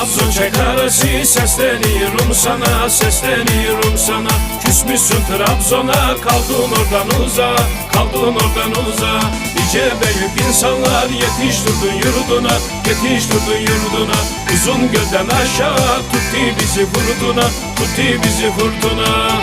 Trabzon çekarası sesleniyorum sana sesleniyorum sana. Küsmüşsün Trabzon'a kaldın oradan uza kaldın oradan uza. Nice büyük insanlar yetiştirdin yurduna yetiştirdin yurduna. Uzun gölden aşağı tuttu bizi fırtına tuttu bizi fırtına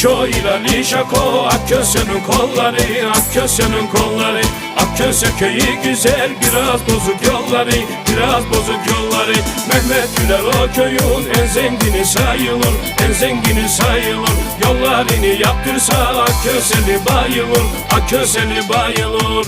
Lişo ile Lişako Akköse'nin kolları Akköse'nin kolları. Akköse köyü güzel biraz bozuk yolları Biraz bozuk yolları. Mehmet Güler o köyün en zengini sayılır En zengini sayılır. Yollarını yaptırsa Akköseli bayılır Akköseli bayılır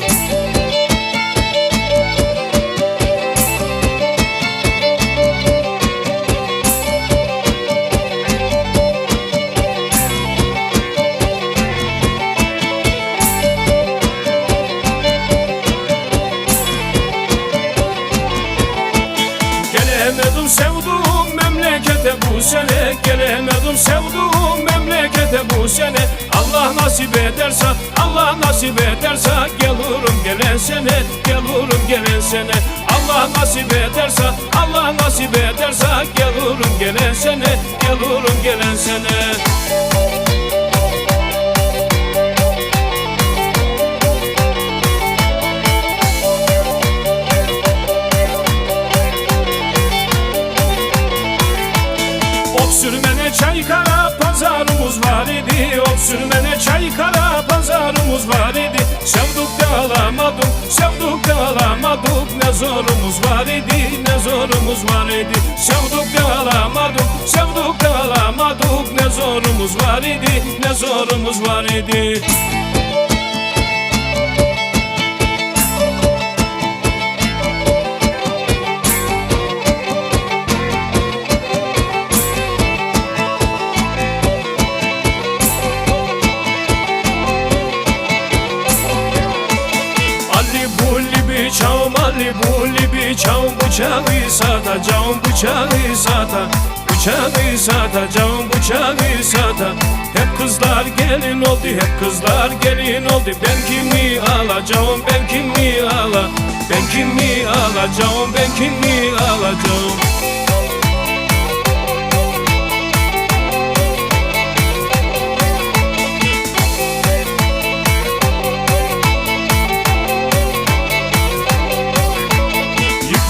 sene Allah nasip ederse Allah nasip ederse Gelirim gelen sene Gelirim gelen sene sürmene çaykara pazarımız var idi Ok sürmene çaykara pazarımız var idi Sevduk alamadık, Ne zorumuz var idi, ne zorumuz var idi. Sevduk alamadık, sevduk alamadık Ne zorumuz var idi, ne zorumuz var idi Ali bulli bir çam Bıçağı satacağım, bıçağı sata Bıçağı satacağım, bıçağı sata Hep kızlar gelin oldu, hep kızlar gelin oldu. Ben kimi alacağım, ben kimi ala? Ben kimi alacağım, ben kimi alacağım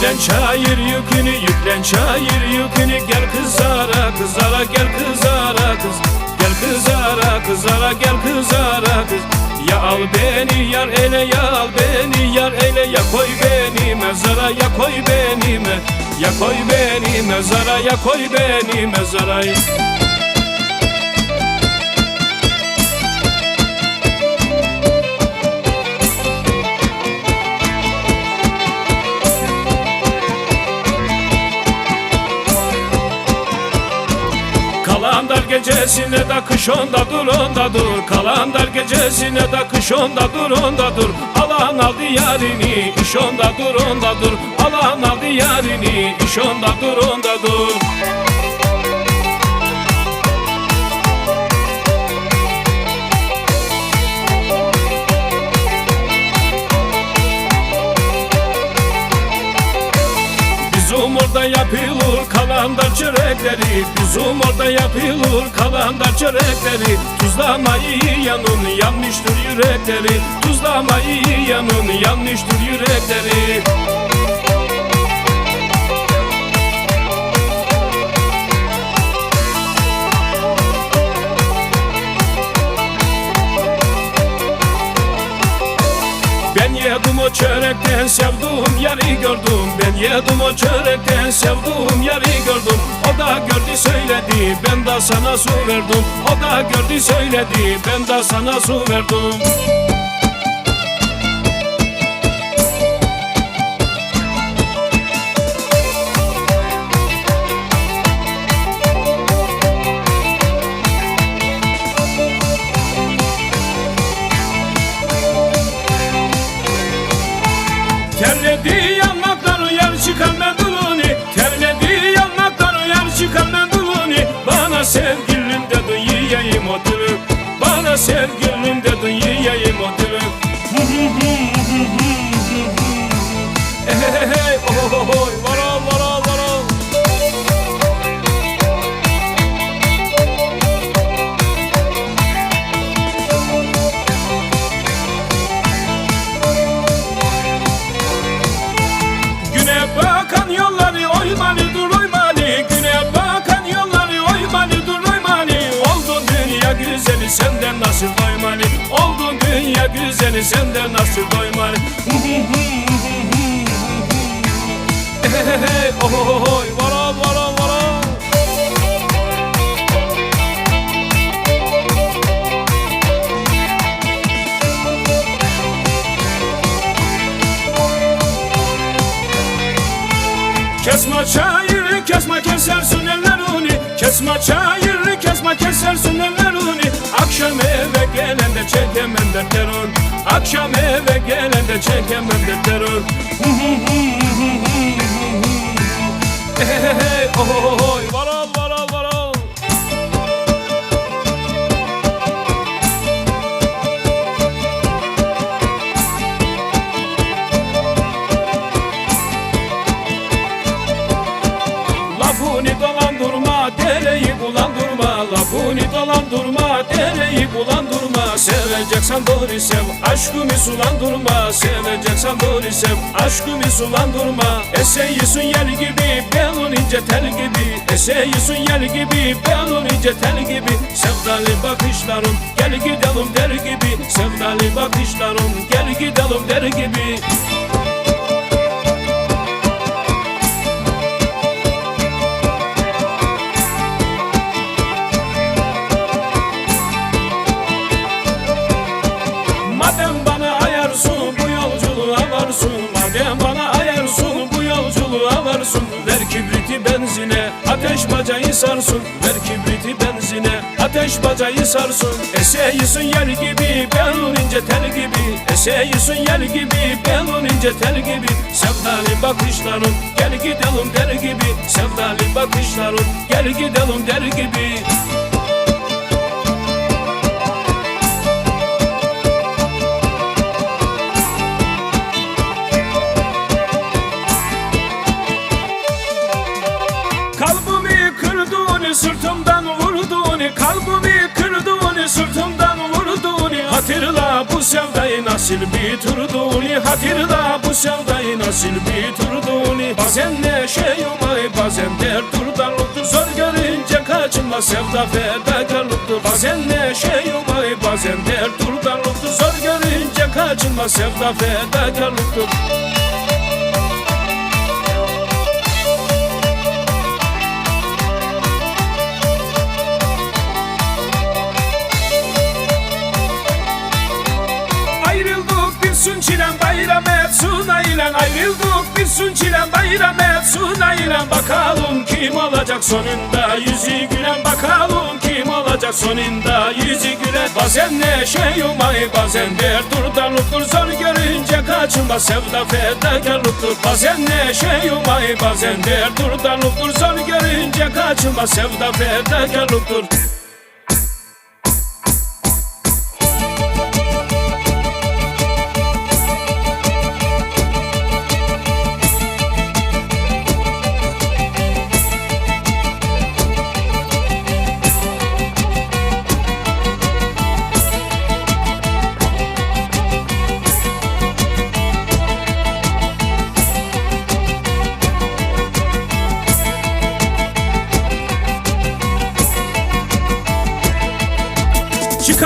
Yüklen çayır yükünü, yüklen çayır yükünü. Gel kızara, kızara, gel kızara kız. Gel kızara, kızara, gel kızara kız. Ya al beni yar ele, ya al beni yar ele. Ya koy beni mezara, ya koy beni me. Ya koy beni mezara, ya koy beni mezara. Kalandar gecesine de kış onda dur onda dur. Kalandar gecesine de kış onda dur onda dur. Alan aldı yarini iş onda dur onda dur. Alan aldı yarini iş onda dur onda dur çörekleri Bizim orada yapılır. Kalandar çörekleri Tuzlamayı yanın yanmıştır yürekleri. Tuzlamayı yanın yanmıştır yürekleri o çörekten sevduğum yeri gördüm. Ben yedim o çörekten sevduğum yeri gördüm. O da gördü söyledi ben de sana su verdim. O da gördü söyledi ben de sana su verdim Terledi yanakları yer çıkan Terledi yanakları yer çıkan menduluni Bana sevgilim dedi yiyeyim o dili Bana da sevgilim dünya güzeli senden nasıl doymali Hey oh oh oh varal varal varal Kesme çayırı kesme kesersin ellerini Kesme çayırı kesme kesersin ellerini Akşam eve gelende çekemem dertlerin Akşam eve gelende çekemem dertlerin Hey hey oh oh oh varal Seveceksen doğru sev, aşkımı sulandırma Seveceksen doğru sev, aşkımı sulandırma Eseyisin yer gibi, belun ince tel gibi. Eseyisin yer gibi, belun ince tel gibi. Sevdalı bakışların, gel gidelim der gibi. Sevdalı bakışların, gel gidelim der gibi sarsın Ver kibriti benzine ateş bacayı sarsın Eseyisin yer gibi belun ince tel gibi. Eseyisin yer gibi belun ince tel gibi. Sevdalı bakışların gel gidelim der gibi. Sevdalı bakışların gel gidelim der gibi nasıl bitirdin Hatırla bu sevdayı nasıl bitirdin Bazen neşeyim bazen dert Zor görünce kaçınma sevda fedakarlıktır. Bazen neşeyim bazen dert Zor görünce kaçınma sevda fedakarlıktır bayram et suna ile Ayrıldık bir sun çilem bayram et. Suna ile Bakalım kim olacak sonunda? Yüzü gülen Bakalım kim olacak sonunda? Yüzü gülen Bazen neşe yumay bazen dert durdalıktır Zor görünce kaçınma sevda fedakarlıktır. Bazen neşe yumay bazen dert durdalıktır Zor görünce kaçınma sevda fedakarlıktır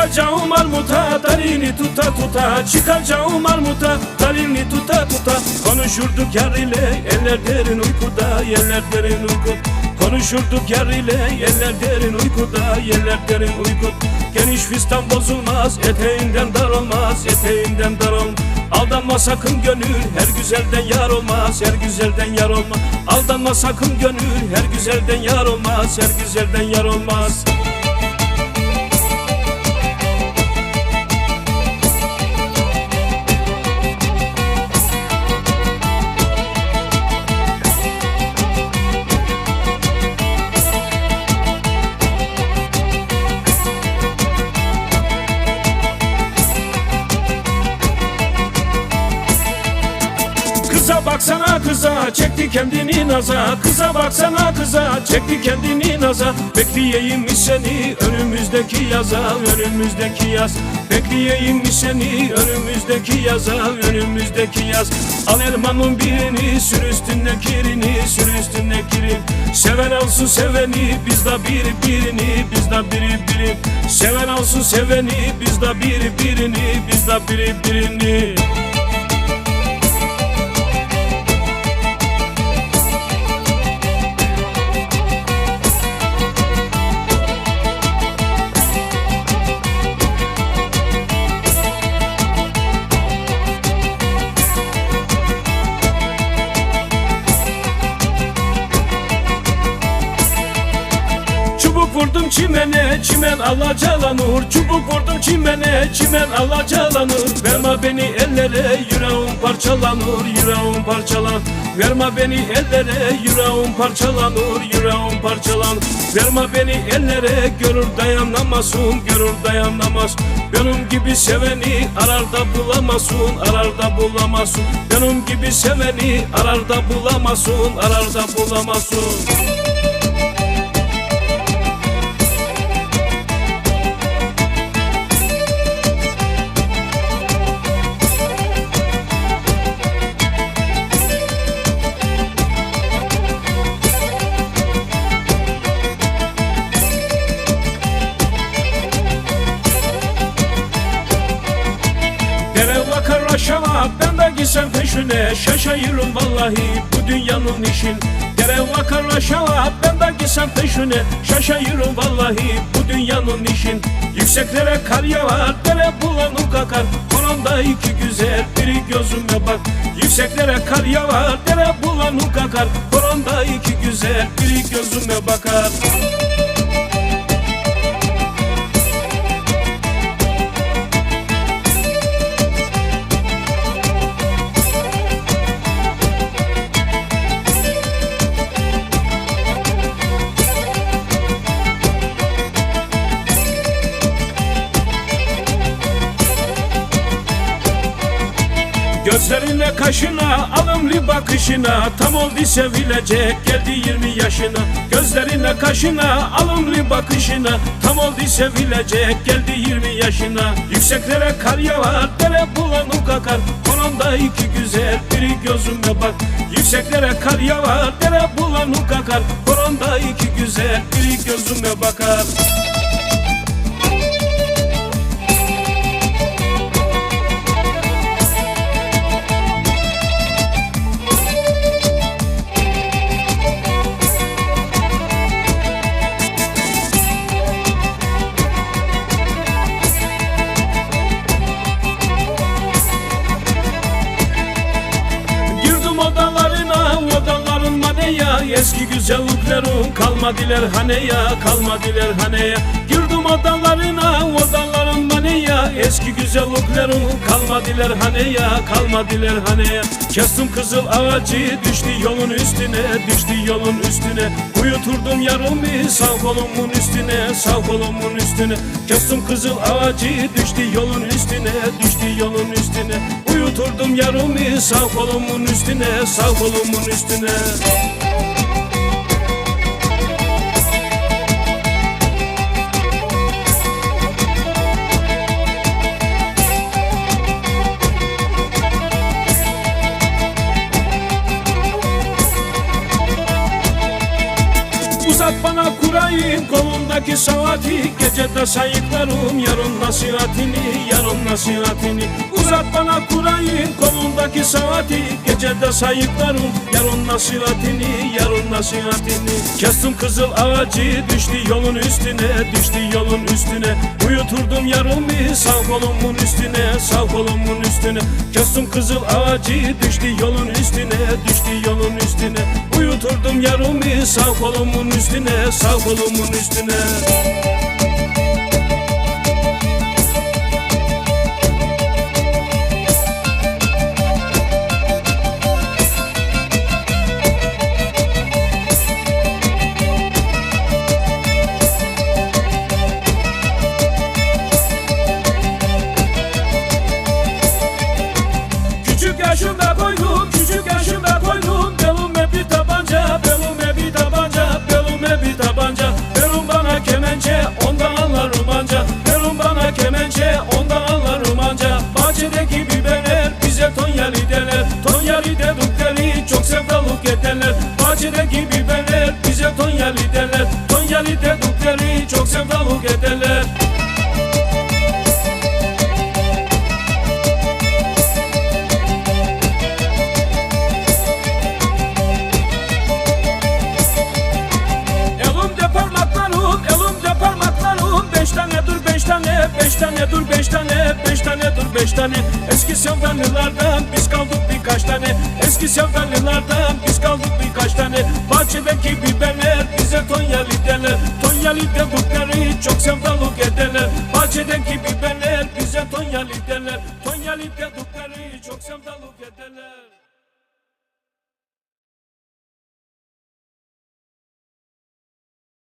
Çıkacağım armuta dalini tuta tuta. Çıkacağım armuta dalini tuta tuta. Konuşurduk yar ile eller derin uykuda Yerler derin uyku. Konuşurduk yar ile yerler derin uykuda Yerler derin uyku. Geniş fistan bozulmaz Eteğinden dar olmaz Eteğinden dar olmaz Aldanma sakın gönül Her güzelden yar olmaz Her güzelden yar olmaz Aldanma sakın gönül Her güzelden yar olmaz Her güzelden yar olmaz baksana kıza çekti kendini naza. Kıza baksana kıza çekti kendini naza. Bekleyeyim mi seni önümüzdeki yaza? Önümüzdeki yaz. Bekleyeyim mi seni önümüzdeki yaza? Önümüzdeki yaz. Al elmanın birini sür üstüne kirini Sür üstüne kirin Seven alsın seveni biz de bir birini Biz de biri biri Seven alsın seveni biz de bir birini Biz de biri birini çimen alacalanır Çubuk vurdum çimene, çimen alacalanır Verme beni ellere, yüreğim parçalanır Yüreğim parçalan. Verme beni ellere, yüreğim parçalanır Yüreğim parçalan. Verme beni ellere, görür dayanamazsın Görür dayanamaz. Benim gibi seveni ararda bulamazsın Ararda bulamazsın. Benim gibi seveni ararda bulamazsın Ararda bulamazsın gitsem peşine Şaşayırım vallahi bu dünyanın işin Dere vakar aşağı ben de gitsem peşine Şaşayırım vallahi bu dünyanın işin Yükseklere kar yağar dere bulanık akar. Konumda iki güzel biri gözüme bak. Yükseklere kar yağar dere bulanık akar. Konumda iki güzel biri gözüme bakar Gözlerine kaşına alımlı bakışına Tam oldu sevilecek geldi 20 yaşına. Gözlerine kaşına alımlı bakışına Tam oldu sevilecek geldi 20 yaşına. Yükseklere kar yağar dere bulanık akar Konumda iki güzel biri gözüme bak. Yükseklere kar yağar dere bulanık akar Konumda iki güzel biri gözüme bakar kalmadılar haneya Kalmadılar haneya Girdim odalarına odaların maneya Eski güzelliklerin kalmadılar haneya Kalmadılar haneya Kestim kızıl ağacı düştü yolun üstüne Düştü yolun üstüne. Uyuturdum yarımı sağ kolumun üstüne Sağ kolumun üstüne. Kestim kızıl ağacı düştü yolun üstüne Düştü yolun üstüne. Uyuturdum yarımı sağ kolumun üstüne Sağ kolumun üstüne Uzat bana kurayım kolundaki saati. Gecede sayıklarım yarın nasihatini Yarın nasihatini Uzat bana kurayım kolundaki saati. Gecede sayıklarım yarın nasihatini Yarın nasihatini Kestim kızıl ağacı düştü yolun üstüne Düştü yolun üstüne. Uyuturdum yarımı sağ kolumun üstüne Sağ kolumun üstüne. Kestim kızıl ağacı düştü yolun üstüne Düştü yolun üstüne. Uyuturdum yarımı sağ kolumun üstüne Sağ kolumun üstüne tane, dur beş tane Beş tane dur beş tane. Eski sevdalılardan biz kaldık birkaç tane. Eski sevdalılardan biz kaldık birkaç tane. Bahçedeki biberler bize Tonyalı derler. Tonyalı dedikleri çok sevdalık ederler Bahçedeki